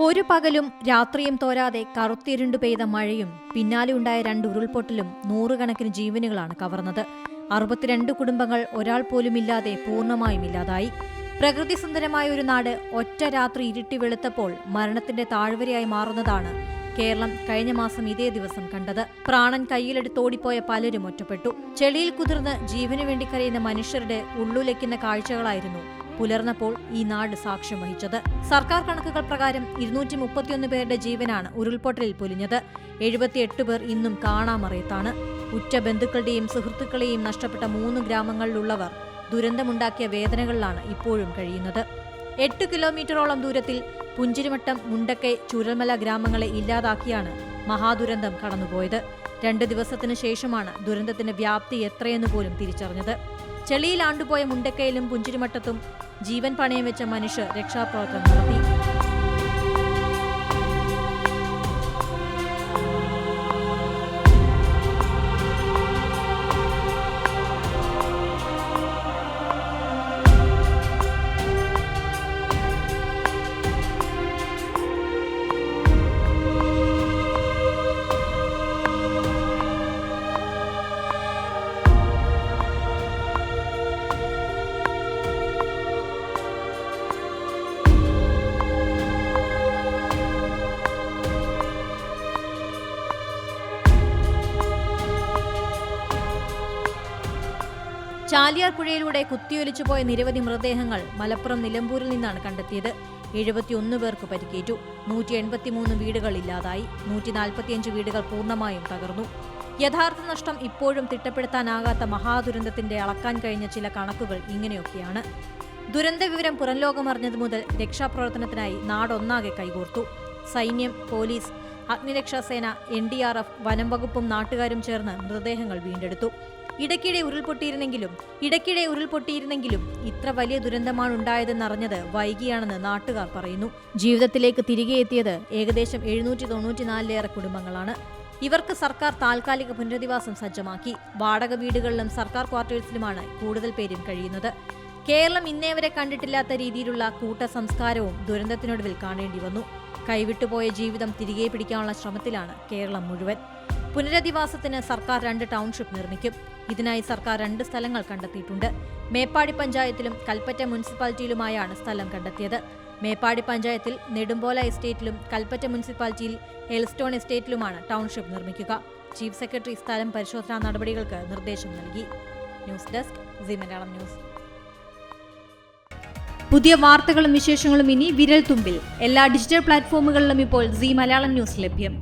ഒരു പകലും രാത്രിയും തോരാതെ കറുത്തിരുണ്ടു പെയ്ത മഴയും പിന്നാലെ ഉണ്ടായ രണ്ട് ഉരുൾപൊട്ടലും നൂറുകണക്കിന് ജീവനുകളാണ് കവർന്നത്. അറുപത്തിരണ്ട് കുടുംബങ്ങൾ ഒരാൾ പോലുമില്ലാതെ പൂർണമായും ഇല്ലാതായി. പ്രകൃതി സുന്ദരമായ ഒരു നാട് ഒറ്റ രാത്രി ഇരുട്ടി വെളുത്തപ്പോൾ മരണത്തിന്റെ താഴ്വരയായി മാറുന്നതാണ് കേരളം കഴിഞ്ഞ മാസം ഇതേ ദിവസം കണ്ടത്. പ്രാണൻ കയ്യിലെടുത്തോടിപ്പോയ പലരും ഒറ്റപ്പെട്ടു. ചെളിയിൽ കുതിർന്ന് ജീവനു വേണ്ടി കരയുന്ന മനുഷ്യരുടെ ഉള്ളുലയ്ക്കുന്ന കാഴ്ചകളായിരുന്നു പുലർന്നപ്പോൾ ഈ നാട് സാക്ഷ്യം വഹിച്ചത്. സർക്കാർ കണക്കുകൾ പ്രകാരം ഇരുന്നൂറ്റി മുപ്പത്തിയൊന്ന് പേരുടെ ജീവനാണ് ഉരുൾപൊട്ടലിൽ പൊലിഞ്ഞത്. എഴുപത്തിയെട്ട് പേർ ഇന്നും കാണാമറിയത്താണ്. ഉറ്റ ബന്ധുക്കളുടെയും സുഹൃത്തുക്കളെയും നഷ്ടപ്പെട്ട മൂന്ന് ഗ്രാമങ്ങളിലുള്ളവർ ദുരന്തമുണ്ടാക്കിയ വേദനകളിലാണ് ഇപ്പോഴും കഴിയുന്നത്. എട്ട് കിലോമീറ്ററോളം ദൂരത്തിൽ പുഞ്ചിരിമട്ടം മുണ്ടക്കൈ ചുരൽമല ഗ്രാമങ്ങളെ ഇല്ലാതാക്കിയാണ് മഹാദുരന്തം കടന്നുപോയത്. രണ്ട് ദിവസത്തിനു ശേഷമാണ് ദുരന്തത്തിന്റെ വ്യാപ്തി എത്രയെന്ന് പോലും തിരിച്ചറിഞ്ഞത്. ചെളിയിൽ ആണ്ടുപോയ മുണ്ടക്കയിലും പുഞ്ചിരിമട്ടത്തും ജീവൻ പണയം വെച്ച മനുഷ്യർ രക്ഷാപ്രവർത്തനം നടത്തി. ചാലിയാർ പുഴയിലൂടെ കുത്തിയൊലിച്ചുപോയ നിരവധി മൃതദേഹങ്ങൾ മലപ്പുറം നിലമ്പൂരിൽ നിന്നാണ് കണ്ടെത്തിയത്. എഴുപത്തിയൊന്ന് പേർക്ക് പരിക്കേറ്റു. നൂറ്റി എൺപത്തിമൂന്ന് വീടുകൾ ഇല്ലാതായി. നൂറ്റി നാൽപ്പത്തിയഞ്ച് വീടുകൾ പൂർണമായും തകർന്നു. യഥാർത്ഥ നഷ്ടം ഇപ്പോഴും തിട്ടപ്പെടുത്താനാകാത്ത മഹാദുരന്തത്തിന്റെ അളക്കാൻ കഴിഞ്ഞ ചില കണക്കുകൾ ഇങ്ങനെയൊക്കെയാണ്. ദുരന്ത വിവരം പുറംലോകമറിഞ്ഞതു മുതൽ രക്ഷാപ്രവർത്തനത്തിനായി നാടൊന്നാകെ കൈകോർത്തു. സൈന്യം പോലീസ് അഗ്നിരക്ഷാസേന എൻ ഡി ആർ എഫ് വനം വകുപ്പും നാട്ടുകാരും ചേർന്ന് മൃതദേഹങ്ങൾ വീണ്ടെടുത്തു. ഇടയ്ക്കിടെ ഉരുൾപൊട്ടിയിരുന്നെങ്കിലും ഇടയ്ക്കിടെ ഉരുൾപൊട്ടിയിരുന്നെങ്കിലും ഇത്ര വലിയ ദുരന്തമാണ് ഉണ്ടായതെന്നറിഞ്ഞത് വൈകിയാണെന്ന് നാട്ടുകാർ പറയുന്നു. ജീവിതത്തിലേക്ക് തിരികെ എത്തിയത് ഏകദേശം എഴുന്നൂറ്റി തൊണ്ണൂറ്റിനാലിലേറെ കുടുംബങ്ങളാണ്. ഇവർക്ക് സർക്കാർ താൽക്കാലിക പുനരധിവാസം സജ്ജമാക്കി. വാടക വീടുകളിലും സർക്കാർ ക്വാർട്ടേഴ്സിലുമാണ് കൂടുതൽ പേരും കഴിയുന്നത്. കേരളം ഇന്നേവരെ കണ്ടിട്ടില്ലാത്ത രീതിയിലുള്ള കൂട്ട സംസ്കാരവും ദുരന്തത്തിനൊടുവിൽ കാണേണ്ടി വന്നു. കൈവിട്ടുപോയ ജീവിതം തിരികെ പിടിക്കാനുള്ള ശ്രമത്തിലാണ് കേരളം മുഴുവൻ. പുനരധിവാസത്തിന് സർക്കാർ രണ്ട് ടൗൺഷിപ്പ് നിർമ്മിക്കും. ഇതിനായി സർക്കാർ രണ്ട് സ്ഥലങ്ങൾ കണ്ടെത്തിയിട്ടുണ്ട്. മേപ്പാടി പഞ്ചായത്തിലും കൽപ്പറ്റ മുനിസിപ്പാലിറ്റിയിലുമായാണ് സ്ഥലം കണ്ടെത്തിയത്. മേപ്പാടി പഞ്ചായത്തിൽ നെടുമ്പോല എസ്റ്റേറ്റിലും കൽപ്പറ്റ മുനിസിപ്പാലിറ്റിയിൽ ഹെൽസ്റ്റോൺ എസ്റ്റേറ്റിലുമാണ് ടൗൺഷിപ്പ് നിർമ്മിക്കുക. ചീഫ് സെക്രട്ടറി സ്ഥലം പരിശോധനാ നടപടികൾക്ക് നിർദ്ദേശം നൽകി. News desk C Malayalam news. പുതിയ വാർത്തകളും വിശേഷങ്ങളും ഇനി വിരൽ തുമ്പിൽ എല്ലാ ഡിജിറ്റൽ പ്ലാറ്റ്ഫോമുകളിലും ഇപ്പോൾ സി മലയാളം ന്യൂസ് ലഭ്യം.